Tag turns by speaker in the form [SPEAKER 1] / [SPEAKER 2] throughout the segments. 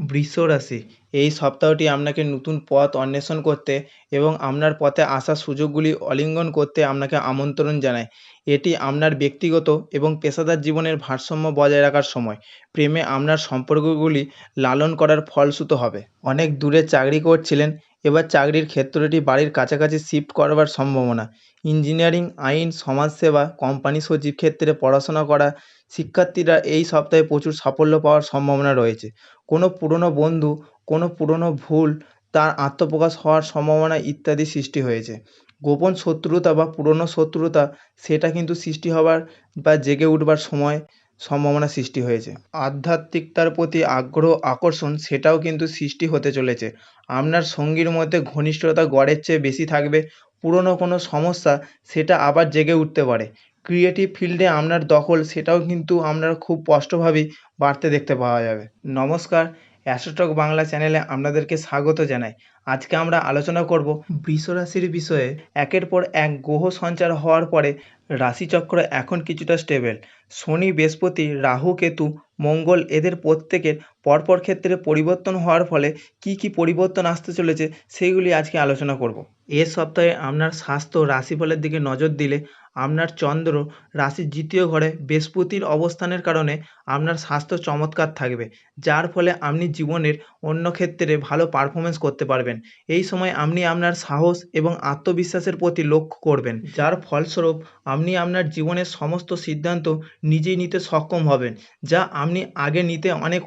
[SPEAKER 1] বৃষ রাশি এই সপ্তাহটি আপনাকে নতুন পথ অন্বেষণ করতে এবং আপনার পথে আসা সুযোগগুলি আলিঙ্গন করতে আপনাকে আমন্ত্রণ জানায়। এটি আপনার ব্যক্তিগত এবং পেশাদার জীবনের ভারসাম্য বজায় রাখার সময়। প্রেমে আপনার সম্পর্কগুলি লালন করার ফলশ্রুত হবে। অনেক দূরে চাকরি করছিলেন, এবার চাকরির ক্ষেত্রটি বাড়ির কাছাকাছি শিফট করবার সম্ভাবনা। ইঞ্জিনিয়ারিং, আইন, সমাজসেবা, কোম্পানি সচিব ক্ষেত্রে পড়াশোনা করা শিক্ষার্থীরা এই সপ্তাহে প্রচুর সাফল্য পাওয়ার সম্ভাবনা রয়েছে। কোনো পুরনো বন্ধু কোনো পুরনো ভুল তার আত্মপ্রকাশ হওয়ার সম্ভাবনা ইত্যাদি সৃষ্টি হয়েছে। গোপন শত্রুতা বা পুরনো শত্রুতা, সেটা কিন্তু সৃষ্টি হবার বা জেগে উঠবার সময় সম্ভাবনা সৃষ্টি হয়েছে। আধ্যাত্মিকতার প্রতি আগ্রহ, আকর্ষণ, সেটাও কিন্তু সৃষ্টি হতে চলেছে। আপনার সঙ্গীর মধ্যে ঘনিষ্ঠতা গড়ের চেয়ে বেশি থাকবে। পুরনো কোনো সমস্যা, সেটা আবার জেগে উঠতে পারে। ক্রিয়েটিভ ফিল্ডে আপনার দখল, সেটাও কিন্তু আপনার খুব স্পষ্টভাবেই বাড়তে দেখতে পাওয়া যাবে। নমস্কার অ্যাস্ট্রোটক বাংলা চ্যানেলে আপনাদেরকে স্বাগত জানাই। আজকে আমরা আলোচনা করব বৃষরাশির বিষয়ে। একের পর এক গ্রহ সঞ্চার হওয়ার পরে রাশিচক্র এখন কিছুটা স্টেবেল শনি, বৃহস্পতি, রাহু, কেতু, মঙ্গল এদের প্রত্যেকের পরপর ক্ষেত্রে পরিবর্তন হওয়ার ফলে কি কি পরিবর্তন আসতে চলেছে সেইগুলি আজকে আলোচনা করব। এ সপ্তাহে আপনার স্বাস্থ্য রাশিফলের দিকে নজর দিলে আপনার চন্দ্র রাশির দ্বিতীয় ঘরে বৃহস্পতির অবস্থানের কারণে আপনার স্বাস্থ্য চমৎকার থাকবে, যার ফলে আপনি জীবনের অন্য ক্ষেত্রে ভালো পারফরমেন্স করতে পারবেন। এই সময় আপনি আপনার সাহস এবং আত্মবিশ্বাসের প্রতি লক্ষ্য করবেন, যার ফলস্বরূপ আপনি আপনার জীবনের সমস্ত সিদ্ধান্ত নিজেই নিতে সক্ষম হবেন, যা আপনি আগে নিতে অনেক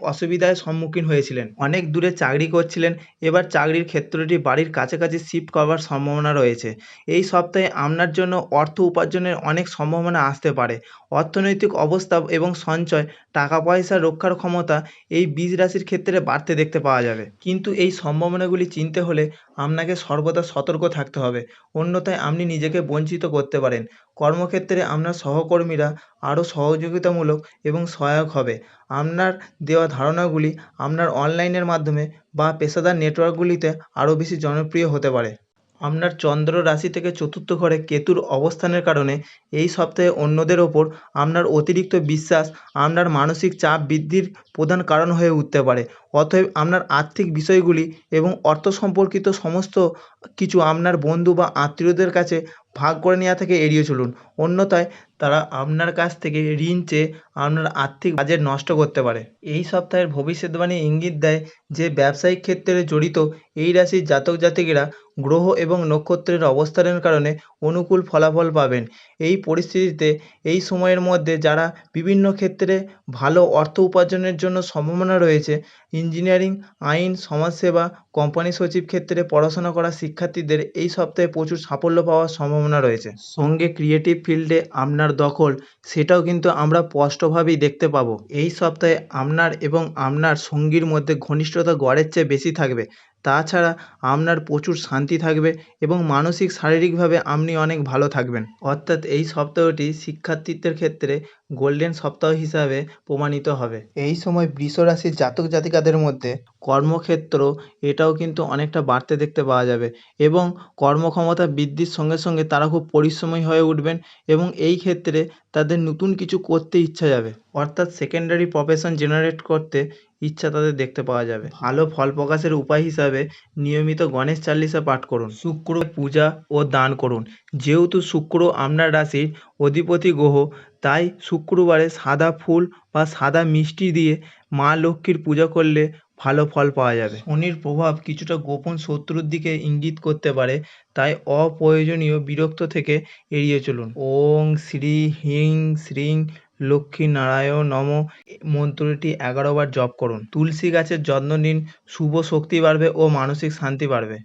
[SPEAKER 1] অসুবিধার সম্মুখীন হয়েছিলেন। অনেক দূরে চাকরি করছিলেন। এবার চাকরির ক্ষেত্রটি বাড়ির কাছাকাছি শিফট করবার সম্ভাবনা রয়েছে। এই সপ্তাহে আপনার জন্য অর্থ উপার্জনের অনেক সম্ভাবনা আসতে পারে। অর্থনৈতিক অবস্থা এবং সঞ্চয় টাকা পয়সা রক্ষার ক্ষমতা এই বীজ রাশির ক্ষেত্রে বাড়তে দেখতে পাওয়া যাবে। কিন্তু এই সম্ভাবনাগুলি চিনতে হলে আপনাকে সর্বদা সতর্ক থাকতে হবে। অন্যথায় আপনি নিজেকে বঞ্চিত করতে পারেন। কর্মক্ষেত্রে আপনার সহকর্মীরা আরও সহযোগিতামূলক এবং সহায়ক হবে। আপনার দেওয়া ধারণাগুলি আপনার অনলাইনের মাধ্যমে বা পেশাদার নেটওয়ার্কগুলিতে আরও বেশি জনপ্রিয় হতে পারে। আপনার চন্দ্র রাশি থেকে চতুর্থ ঘরে কেতুর অবস্থানের কারণে এই সপ্তাহে অন্যদের ওপর আপনার অতিরিক্ত বিশ্বাস, আপনার মানসিক চাপ বৃদ্ধির প্রধান কারণ হয়ে উঠতে পারে। অতএব আপনার আর্থিক বিষয়গুলি এবং অর্থ সম্পর্কিত সমস্ত কিছু আপনার বন্ধু বা আত্মীয়দের কাছে ভাগ করে নেওয়া থেকে এড়িয়ে চলুন। অন্যথায় তারা আপনার কাছ থেকে ঋণ চেয়ে আপনার আর্থিক বাজেট নষ্ট করতে পারে। এই সপ্তাহের ভবিষ্যৎবাণী ইঙ্গিত দেয় যে, ব্যবসায়িক ক্ষেত্রে জড়িত এই রাশির জাতক জাতিকেরা গ্রহ এবং নক্ষত্রের অবস্থানের কারণে অনুকূল ফলাফল পাবেন। এই পরিস্থিতিতে এই সময়ের মধ্যে যারা বিভিন্ন ক্ষেত্রে ভালো অর্থ উপার্জনের জন্য সম্ভাবনা রয়েছে ইঞ্জিনিয়ারিং, আইন, সমাজসেবা, কোম্পানি সচিব ক্ষেত্রে পড়াশোনা করা শিক্ষার্থীদের এই সপ্তাহে প্রচুর সাফল্য পাওয়ার সম্ভাবনা রয়েছে। সঙ্গে ক্রিয়েটিভ ফিল্ডে আপনার দখল, সেটাও কিন্তু আমরা স্পষ্টভাবেই দেখতে পাবো। এই সপ্তাহে আপনার এবং আপনার সঙ্গীর মধ্যে ঘনিষ্ঠতা গড়ের চেয়ে বেশি থাকবে। তাছাড়া আপনার প্রচুর শান্তি থাকবে এবং মানসিক, শারীরিকভাবে আপনি অনেক ভালো থাকবেন। অর্থাৎ এই সপ্তাহটি শিক্ষার্থীদের ক্ষেত্রে গোল্ডেন সপ্তাহ হিসাবে প্রমাণিত হবে। এই সময় বৃষ রাশির জাতক জাতিকাদের মধ্যে কর্মক্ষেত্র, এটাও কিন্তু অনেকটা বাড়তে দেখতে পাওয়া যাবে এবং কর্মক্ষমতা বৃদ্ধির সঙ্গে সঙ্গে তারা খুব পরিশ্রমী হয়ে উঠবেন এবং এই ক্ষেত্রে তাদের নতুন কিছু করতে ইচ্ছা যাবে। অর্থাৎ সেকেন্ডারি প্রফেশন জেনারেট করতে ইচ্ছা তাদের দেখতে পাওয়া যাবে। ভালো ফল প্রকাশের উপায় হিসাবে নিয়মিত গণেশ চালিসা পাঠ করুন, শুক্র পূজা ও দান করুন। যেহেতু শুক্র আপনার রাশির অধিপতি গ্রহ, তাই শুক্রবারে সাদা ফুল বা সাদা মিষ্টি দিয়ে মা লক্ষ্মীর পূজা করলে ভালো ফল পাওয়া যাবে। শনির প্রভাব কিছুটা গোপন শত্রুর দিকে ইঙ্গিত করতে পারে, তাই অপ্রয়োজনীয় বিরক্ত থেকে এড়িয়ে চলুন। ওং শ্রী হিং শ্রিং লক্ষ্মী নারায়ণ নম। মন্ত্রটি এগারো বার জপ করুন। তুলসী গাছের যত্ন নিন, শুভ শক্তি বাড়বে ও মানসিক শান্তি বাড়বে।